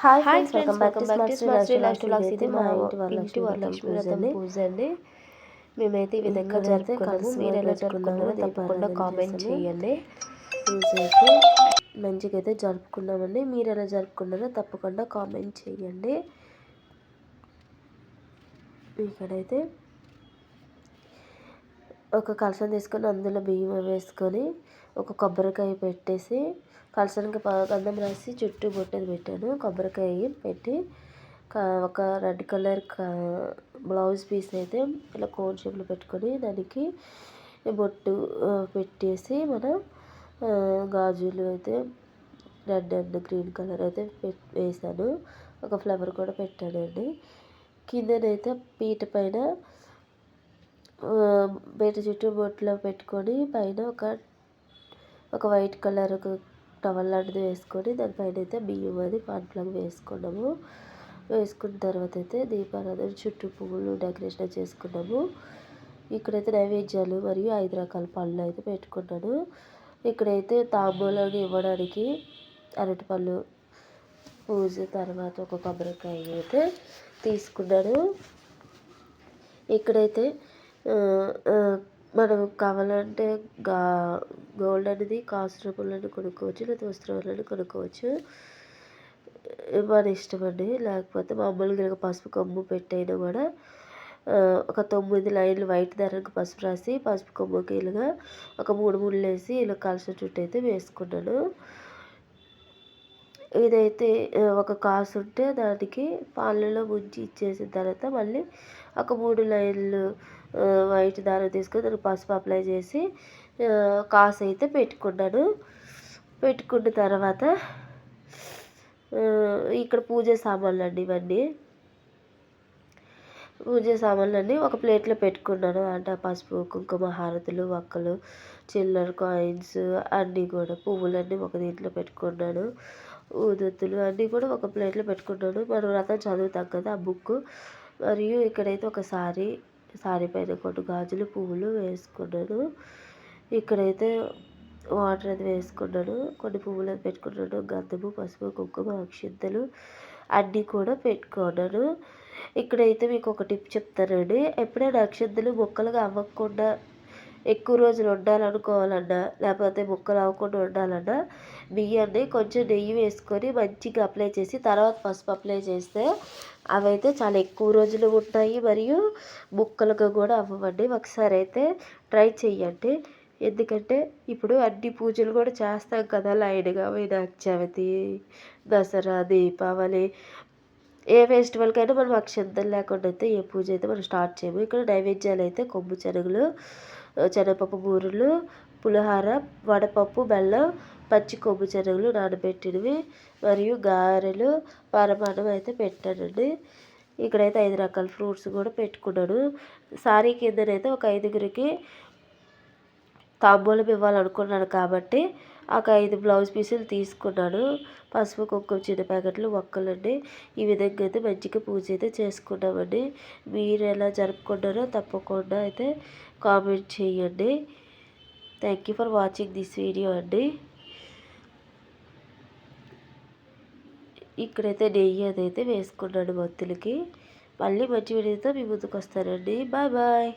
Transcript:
Hi friends welcome back to smart Sri life last ఇది మా ఇంటి వరలక్ష్మి వరలక్ష్మి పూజ పూజ అండి మేమైతే ఈ విధంగా జరుపుకున్నాము కలిసి మీరు ఎలా జరుపుకున్నారో తప్పకుండా కామెంట్. చేయండి పూజ అయితే మంచిగా అయితే జరుపుకున్నామండి మీరు ఎలా జరుపుకున్నారో తప్పకుండా కామెంట్ చేయండి ఇక్కడైతే ఒక కలశం తీసుకొని అందులో బియ్యం వేసుకొని ఒక కొబ్బరికాయ పెట్టేసి కలశానికి అందం గంధం రాసి చుట్టూ బొట్టది పెట్టాను. కొబ్బరికాయ పెట్టి ఒక రెడ్ కలర్ బ్లౌజ్ పీస్ అయితే ఇలా కోన్ షేప్లో పెట్టుకొని దానికి బొట్టు పెట్టేసి మనం గాజులు అయితే రెడ్ అండ్ గ్రీన్ కలర్ అయితే వేసాను. ఒక ఫ్లవర్ కూడా పెట్టానండి. కిందనైతే పీట పైన మీరు చుట్టూ బొట్లో పెట్టుకొని పైన ఒక ఒక వైట్ కలర్ ఒక టవల్ లాంటిది వేసుకొని దానిపైన అయితే బియ్యం అది పాన్పులాగా వేసుకున్నాము. వేసుకున్న తర్వాత అయితే దీపారాధన చుట్టూ పువ్వులు డెకరేషన్ చేసుకున్నాము. ఇక్కడైతే నైవేద్యాలు మరియు ఐదు రకాల పళ్ళు అయితే పెట్టుకున్నాను. ఇక్కడైతే తాంబూలాలు ఇవ్వడానికి అరటిపళ్ళు పూజ తర్వాత ఒక కొబ్బరికాయ అయితే తీసుకున్నాను. ఇక్కడైతే మనం కావాలంటే గా గోల్డ్ అనేది కాసు రూపంలో కొనుక్కోవచ్చు లేదా వస్త్రాలను కొనుక్కోవచ్చు. మన ఇష్టం అండి. లేకపోతే మామూలుగా ఇలా పసుపు కొమ్ము పెట్టైనా కూడా ఒక తొమ్మిది లైన్లు వైట్ దారానికి పసుపు రాసి పసుపు కొమ్ముకి ఇలాగా ఒక మూడు ముళ్ళు వేసి ఇలా కలిసిన చుట్టూ అయితే వేసుకున్నాను. ఇదైతే ఒక కాసు ఉంటే దానికి పాలలో ముంచి ఇచ్చేసిన తర్వాత మళ్ళీ ఒక మూడు లైన్లు వైట్ దారం తీసుకొని దానికి పసుపు అప్లై చేసి కాసు అయితే పెట్టుకున్నాను. పెట్టుకున్న తర్వాత ఇక్కడ పూజ సామాన్లు అండి ఇవన్నీ. పూజ సామాన్లన్నీ ఒక ప్లేట్లో పెట్టుకున్నాను. అంటే పసుపు కుంకుమ హారతులు వక్కలు చిల్లర కాయిన్స్ అన్నీ కూడా పువ్వులన్నీ ఒక దీంట్లో పెట్టుకున్నాను. ఊదొత్తులు అన్నీ కూడా ఒక ప్లేట్లో పెట్టుకున్నాను. మనం వ్రతం చదువుతాం కదా ఆ బుక్ మరియు ఇక్కడైతే ఒక సారీ సారీ పైన కొన్ని గాజులు పువ్వులు వేసుకున్నాను ఇక్కడైతే వాటర్ అది వేసుకున్నాడు. కొన్ని పువ్వులు అది పెట్టుకున్నాడు. గంధము పసుపు కుంకుమ అక్షింతలు అన్నీ కూడా పెట్టుకున్నాను ఇక్కడైతే మీకు ఒక టిప్ చెప్తానండి. ఎప్పుడైనా అక్షింతలు మొక్కలుగా అవ్వకుండా ఎక్కువ రోజులు ఉండాలనుకోవాలన్నా లేకపోతే ముక్కలు అవ్వకుండా ఉండాలన్నా బియ్యాన్ని కొంచెం నెయ్యి వేసుకొని మంచిగా అప్లై చేసి తర్వాత పసుపు అప్లై చేస్తే అవైతే చాలా ఎక్కువ రోజులు ఉంటాయి. మరియు ముక్కలుగా కూడా అవ్వవండి. ఒకసారి అయితే ట్రై చేయండి ఎందుకంటే ఇప్పుడు అన్ని పూజలు కూడా చేస్తాం కదా లైన్గా. వినాయక చవితి దసరా దీపావళి ఏ ఫెస్టివల్కైనా మనం అక్షంతం లేకుండా అయితే ఏ పూజ అయితే మనం స్టార్ట్ చేయము. ఇక్కడ నైవేద్యాలు అయితే కొమ్ము శనగలు శనగపప్పు బూరెలు పులిహార వడపప్పు బెల్లం పచ్చి కొమ్ము శనగలు నానబెట్టినవి మరియు గారెలు పరమాన్నం అయితే పెట్టానండి. ఇక్కడైతే ఐదు రకాల ఫ్రూట్స్ కూడా పెట్టుకున్నాను. సారీ కిందనైతే ఒక ఐదుగురికి తాంబూలం ఇవ్వాలనుకున్నాను కాబట్టి ఒక ఐదు బ్లౌజ్ పీసులు తీసుకున్నాను. పసుపు కుంకుమ చిన్న ప్యాకెట్లు ఒక్కలండి. ఈ విధంగా అయితే మంచిగా పూజ అయితే చేసుకున్నామండి. మీరు ఎలా జరుపుకున్నారో తప్పకుండా అయితే కామెంట్ చేయండి. Thank you for watching this video అండి. ఇక్కడైతే నెయ్యి అదైతే వేసుకున్నాను మత్తులకి మళ్ళీ మంచి వీడియోతో మీ ముందుకు వస్తానండి బాయ్ బాయ్.